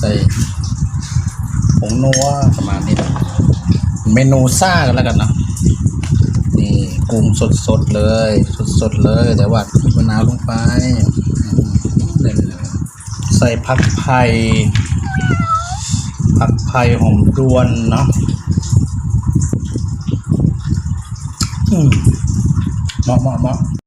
ใส่ผงนัวประมาณนี้นะเมนูซ่ากันแล้วกันเนาะนี่กุ้งสดๆเลย สดๆเลย แต่ว่ามะนาวลงไปใส่ผักไผ่ผักไผ่หอมรวนเนาะเหมาะเหมาะเหมาะ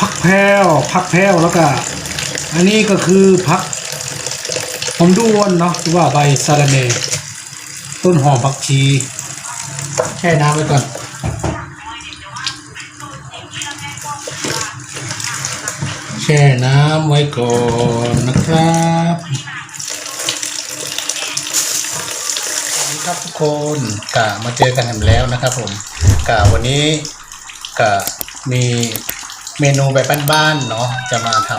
พักแพ้วพักแพ้วแล้วก็ อันนี้ก็คือพักหอมด้วนเนาะหรือว่าใบสะระเนต้นหอมผักชีแช่น้ำไว้ก่อนแช่น้ำไว้ก่อนนะครับสวัสดีครับทุกคนกะมาเจอกันอีกแล้วนะครับผมกะวันนี้ กะมีเมนูแบบบ้านๆเนาะจะมาท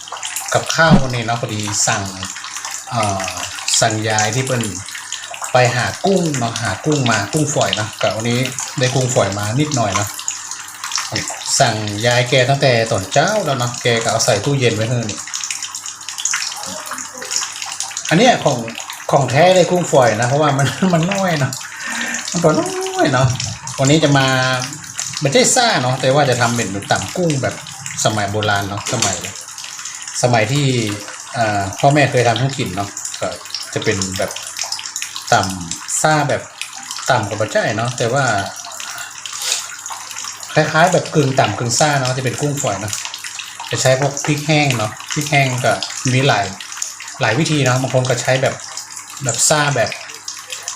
ำกับข้าววันนี้เนาะพอดีสั่งสั่งยายที่เป็นไปหากุ้งเนาะหากุ้งมากุ้งฝอยเนาะกะวันนี้ได้กุ้งฝอยมานิดหน่อยเนาะสั่งยายแกตั้งแต่ตอนเจ้าแล้วเนาะแกก็เอาใส่ตู้เย็นไว้เฮ้นี่อันนี้ของของแท้เลยกุ้งฝอยนะเพราะว่ามันมันน้อยเนาะมันตัวน้อยเนาะวันนี้จะมา ไม่ใช่ซ่าเนาะแต่ว่าจะทำเป็นต่ำกุ้งแบบสมัยโบราณเนาะสมัย สมัยที่พ่อแม่เคยทำให้กินเนาะก็จะเป็นแบบต่ำซ่าแบบต่ำกว่าบะจ่ายเนาะแต่ว่าคล้ายๆแบบกึ่งต่ำกึ่งซ่าเนาะจะเป็นกุ้งฝอยเนาะจะใช้พวกพริกแห้งเนาะพริกแห้งก็มีหลายหลายวิธีเนาะบางคนก็ใช้แบบแบบซ่าแบบ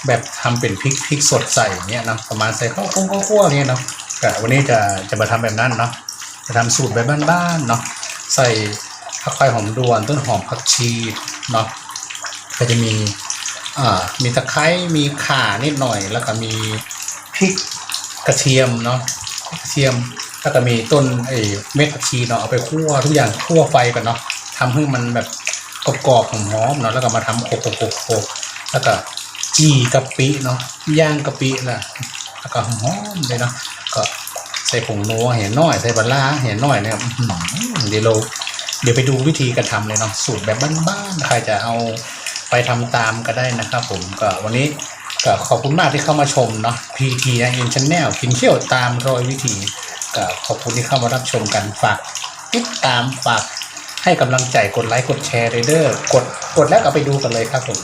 แบบทำเป็นพริกพริกสดใส่อย่างเงี้ยเนาะประมาณใส่ข้าวโพดข้าวคั่วเงี้ยเนาะ แต่วันนี้จะจะมาทำแบบนั้นเนาะจะทำสูตรแบบบ้านๆเนาะใส่ผักไฟหอมดวนต้นหอมผักชีเนาะก็จะมีอ่ามีตะไคร้มีข่านิดหน่อย แล้วก็มีพริกกระเทียมเนาะกระเทียมแล้วก็มีต้นไอ้เม็ดผักชีเนาะเอาไปคั่วทุกอย่างคั่วไฟกันเนาะทำให้มันแบบกรอบๆหอมๆเนาะแล้วก็มาทำโขกโขกโขกแล้วก็จีกะปิเนาะย่างกะปินะแล้วก็หอมเลยเนาะ ก็ใส่ผงนัวเห็นน้อยใส่ปลาร้าเห็นน้อยเนี่ยเดี๋ยวเราเดี๋ยวไปดูวิธีการทำเลยเนาะสูตรแบบบ้านๆใครจะเอาไปทำตามก็ได้นะครับ ผมก็วันนี้ก็ขอบคุณมากที่เข้ามาชมเนาะ PT นะอินชแนลกินเที่ยวตามรอยวิถีก็ขอบคุณที่เข้ามารับชมกันฝากติดตามฝากให้กำลังใจกดไลค์กดแชร์เลเด้อกดกดแล้วก็ไปดูกันเลยครับผม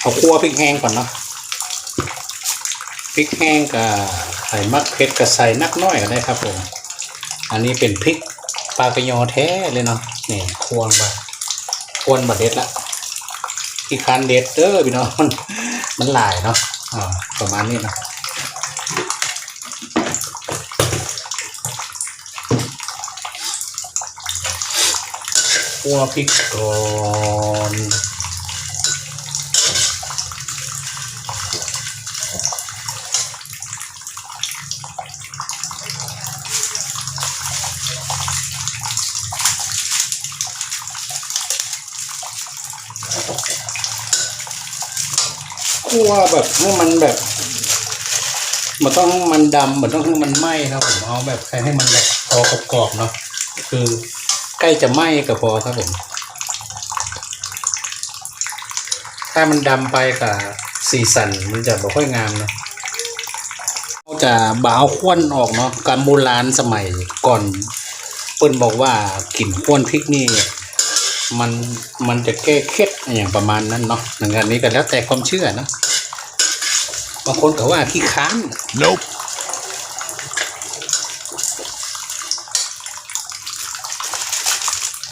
เอาคั่วพริกแห้งก่อนเนาะ ริกแห้งกับใส่มักเผ็ดกับใส่นักน้อยก็ได้ครับผม อันนี้เป็นพริกปลากระยอแท้เลยเนาะนี่ควลงไปควรบดเด็ดละอีกคันเด็ดเด้อพี่น้องมันมันหลายเนาะอ่าประมาณนี้นะคั่วพริกก่อน คั่วแบบให้มันแบบมันต้องมันดำมันต้องให้มันไหม้ครับผมเอาแบบใครให้มันแบบพอกรอบๆเนาะคือใกล้จะไหม้ก็พอครับผมถ้ามันดำไปกับสีสันมันจะไม่ค่อยงามเนาะเราจะบ่าวควันออกเนาะการโบราณสมัยก่อน เปิ้นบอกว่ากลิ่นควนพริกนี่ มันมันจะแก้เคล็ดอย่างประมาณนั้นเนาะหนังานนี้ก็แล้วแต่ความเชื่อนะบางคนก็ว่าขี้ค้าน Nope.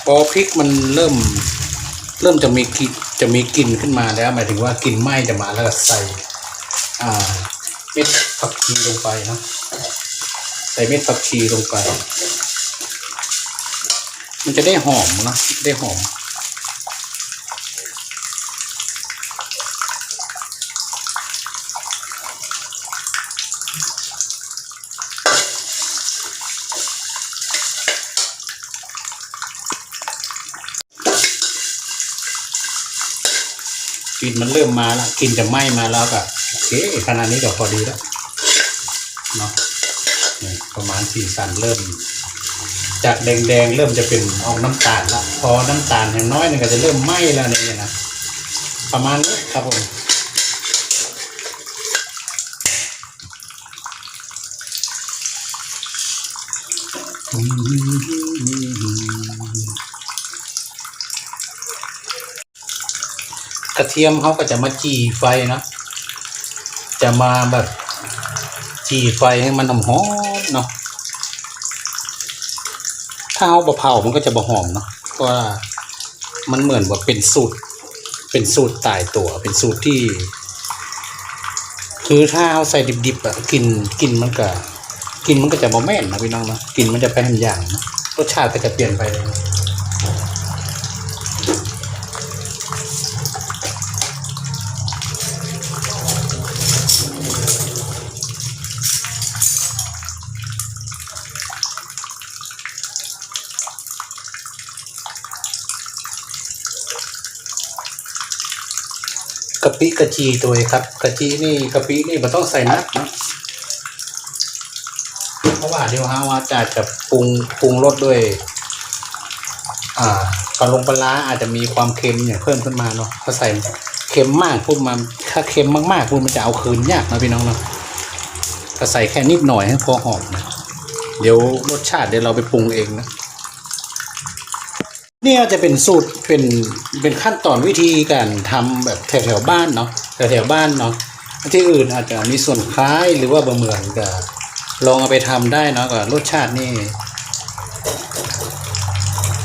พอพริกมันเริ่ม เริ่มจะมีกลิ่นจะมีกลิ่นขึ้นมาแล้ว หมายถึงว่ากลิ่นไหม้จะมาแล้วก็ใส่ อ่า เม็ดผักชีลงไปเนาะใส่เม็ดผักชีลงไป มันจะได้หอมนะได้หอม กลิ่นมันเริ่มมาแล้วกลิ่นจะไหม้มาแล้วก็โอเคขนาดนี้ก็พอดีแล้วเนาะประมาณสีสันเริ่ม จากแดงๆเริ่มจะเป็นออกน้ำตาลละพอน้ำตาลอย่างน้อยหนึงก็จะเริ่มไหม้แล้วเนี่ยนะประมาณนี้ครับผมกระเทียมเขาก็จะมาจีไฟนะจะมาแบบจีไฟให้มันหอมเนาะ ถ้าเอาบะเผามันก็จะบะหอมเนาะเพราะว่ามันเหมือนว่าเป็นสูตร เป็นสูตรตายตัว เป็นสูตรที่ คือถ้าเอาใส่ดิบๆอะกินกินมันก็กินมันก็จะบะแม่นนะพี่น้องนะกินมันจะไปทำอย่างนะรสชาติก็จะเปลี่ยนไปเลย กะปิกะจีตัวครับกะจีนี่กะปินี่มันต้องใส่นักเนาะเพราะว่าเดี๋ยวฮาว่าจะจะปรุงปรุงรสด้วย อ่ากระลงปลาร้าอาจจะมีความเค็มเนี่ยเพิ่มขึ้นมาเนาะถ้าใส่เค็มมากปุ๊บมันถ้าเค็มมากๆปุ๊บมันจะเอาคืนยากนะพี่น้องเนาะถ้าใส่แค่นิดหน่อยให้พอหอมนะเดี๋ยวรสชาติเดี๋ยวเราไปปรุงเองนะ เนี่ยจะเป็นสูตรเป็นเป็นขั้นตอนวิธีการทำแบบแถวแถวบ้านเนาะแถวแถวบ้านเนาะที่อื่นอาจจะมีส่วนคล้ายหรือว่าบะเหมือนกับลองเอาไปทำได้เนาะกับรสชาตินี่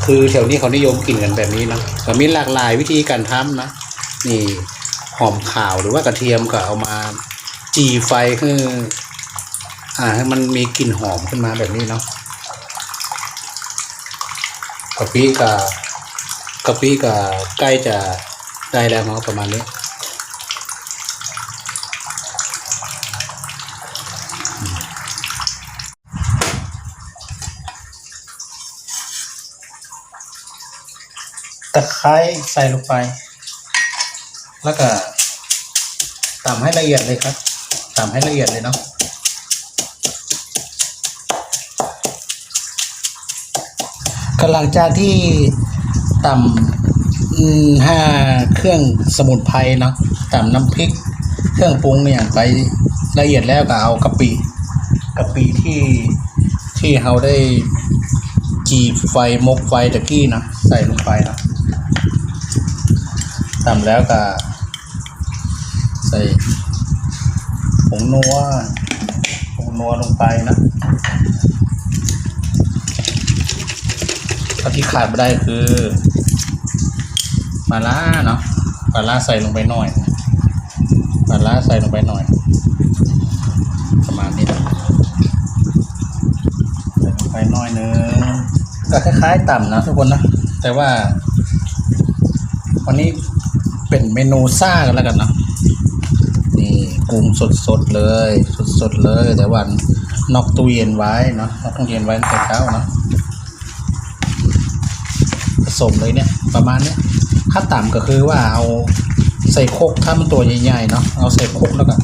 คือแถวนี้เขานิยมกินกันแบบนี้เนาะก็มีหลากหลายวิธีการทำนะนี่หอมขาวหรือว่ากระเทียมก็เอามาจีไฟคืออ่าให้มันมีกลิ่นหอมขึ้นมาแบบนี้เนาะะปิกับกะปิกับใกล้จะได้แล้วเนาะประมาณนี้ตะไคร้ใส่ลงไป แล้วก็ตำให้ละเอียดเลยครับตำให้ละเอียดเลยเนาะ ก็หลังจากที่ต่ำห้าเครื่องสมุนไพรเนาะต่ำน้ำพริก เครื่องปรุงเนี่ยไปละเอียดแล้วก็เอากะปิกะปิที่ที่เราได้จีบไฟมกไฟตะกี้นะใส่ลงไปนะตำแล้วก็ ใส่ผงนัวผงนัวลงไปนะ ก็ที่ขาดไม่ได้คือปลาล่าเนาะปลาล่าใส่ลงไปหน่อยปลาล่าใส่ลงไปหน่อย ประมาณนี้นะใส่ลงไปหน่อยนึงก็คล้ายๆต่ำนะทุกคนนะแต่ว่า วันนี้เป็นเมนูซ่ากันแล้วกันเนาะนี่กุ้งสดๆเลย สดๆเลย แต่วันนอกตู้เย็นไว้เนาะนอกตู้เย็นไว้ตั้งแต่เช้าเนาะ สมเลยเนี่ยประมาณเนี้ยขั้นต่ำก็คือว่าเอาใส่โคกถ้ามันตัวใหญ่ๆเนาะเอาใส่โคกแล้วก็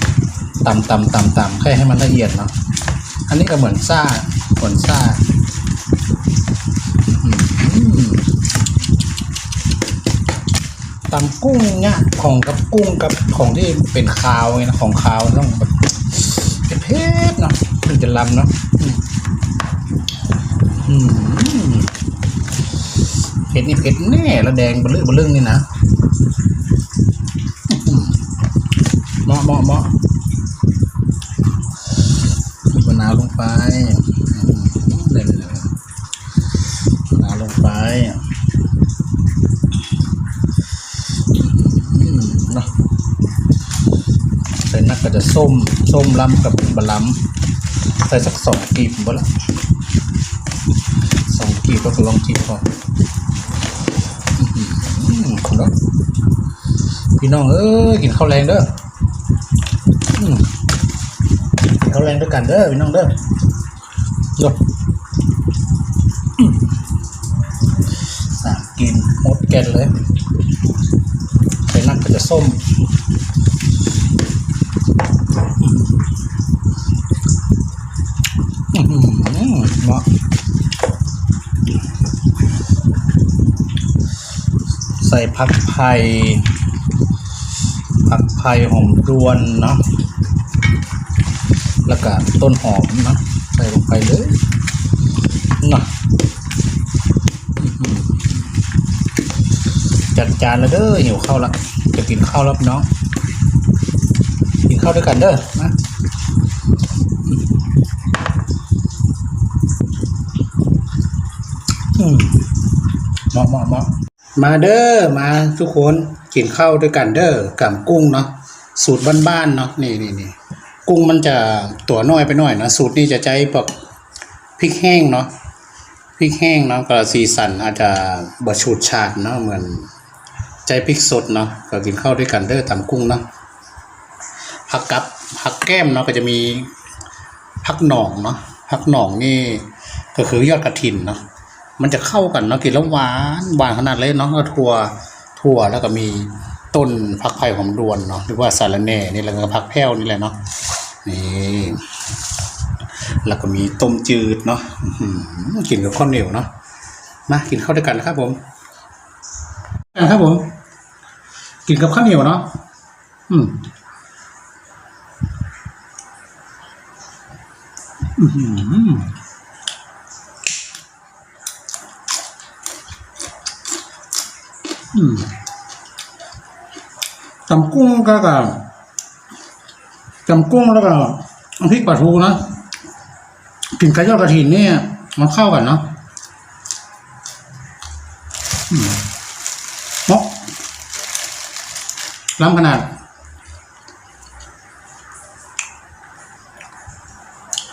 ต่ำต่ำต่ำต่ำแค่ให้มันละเอียดเนาะอันนี้ก็เหมือนซ่าเหมือนซ่าตำกุ้งเนี่ยของกับกุ้งกับของที่เป็นคาวไงนะของคาวต้องแบบเผ็ดเนาะถึงจะลำเนาะอืม ผ็ดนี่เผ็ดแน่แล้วแดงเบลึ้งเบลึ้งนี่นะเหมาะเหมาะเหมาะมีมะนาวลงไปเลยเลยมะนาวลงไปอืมเนาะใส่นักก็จะส้มส้มล้ำกับบะล้ำใส่สักสองกีบบ่ละสองกีบก็ลองกีบพออื้อหือคุณเนาะ พี่น้องเอ้ยกินข้าวแรงเด้ออืมเขาแรงด้วยกันเด้อพี่น้องเด้อยกอืมสามกินหมดแกนเลยไปนั่นก็จะส้มอืมอืมเหมาะ ใส่ผักไผ่ผักไผ่หอมรวนเนาะแล้วก็ต้นหอมเนาะใส่ลงไปเลยเนาะอื้อจัดจานแล้วเด้อหิวข้าวละจะกินข้าวแล้วพี่น้องกินข้าวด้วยกันเด้อนะอืมเหมาะเหมาะเหมาะ มาเด้อมาทุกคนกินข้าวด้วยกันเด้อกับกุ้งเนาะสูตรบ้านๆเนาะนี่นี่นี่กุ้งมันจะตัวน้อยไปหน่อยนะสูตรนี้จะใช้แบบพริกแห้งเนาะพริกแห้งเนาะก็สีสันอาจจะบะฉูดฉาดเนาะเหมือนใจพริกสดเนาะก็กินข้าวด้วยกันเด้อตำกุ้งเนาะผักกับผักแก้มเนาะก็จะมีผักหนองเนาะผักหนองนี่ก็คือยอดกระถินเนาะ มันจะเข้ากันเนาะกินแล้วหวานหวานขนาดเลยเนาะก็ถั่วถั่วแล้วก็มีต้นผักไผ่หอมรวนเนาะหรือว่าสาระแหน่นี่แล้วก็ผักแพ้วนี่แหละเนาะนี่แล้วก็มีต้มจืดเนาะกินกับข้าวเหนียวเนาะมากินข้าวด้วยกันนะครับผมกันครับผม กินกับข้าวเหนียวเนาะอืมอือหืออืม ตำกุ้งก็กับจำกุ้งแล้วก็พริกปลาทูนะกลิ่นกระยอดกระถินเนี่ยมันเข้ากันเนาะมกล้ำขนาด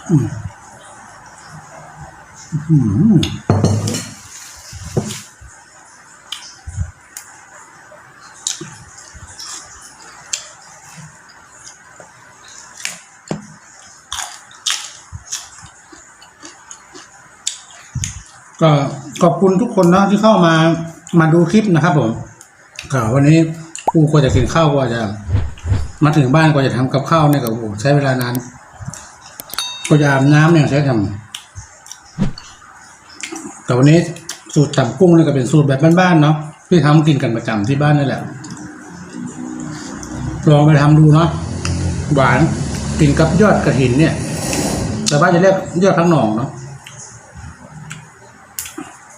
อืมอืม ก็ขอบคุณทุกคนนะที่เข้ามามาดูคลิปนะครับผมก็วันนี้กูก็จะกินข้าวก็จะ มาถึงบ้านก็จะทำกับข้าวเนี่ยก็โอ้ใช้เวลานานก็จะอาบน้ำเนี่ยใช้ทำแต่วันนี้สูตรตำกุ้งเนี่ยก็เป็นสูตรแบบบ้านๆเนาะที่ทำกินกันประจำที่บ้านนี่แหละลองไปทำดูเนาะหวานกินกับยอดกระถินเนี่ย แต่บ้านจะเรียกยอดพักหนองเนาะ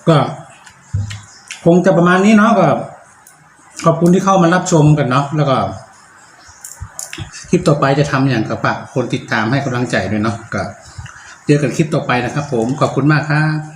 ก็คงจะประมาณนี้เนาะก็ ขอบคุณที่เข้ามารับชมกันเนาะแล้วก็คลิปต่อไปจะทำอย่างกับปะคนติดตามให้กำลังใจด้วยเนาะก็เจอกันคลิปต่อไปนะครับ ผมขอบคุณมากครับ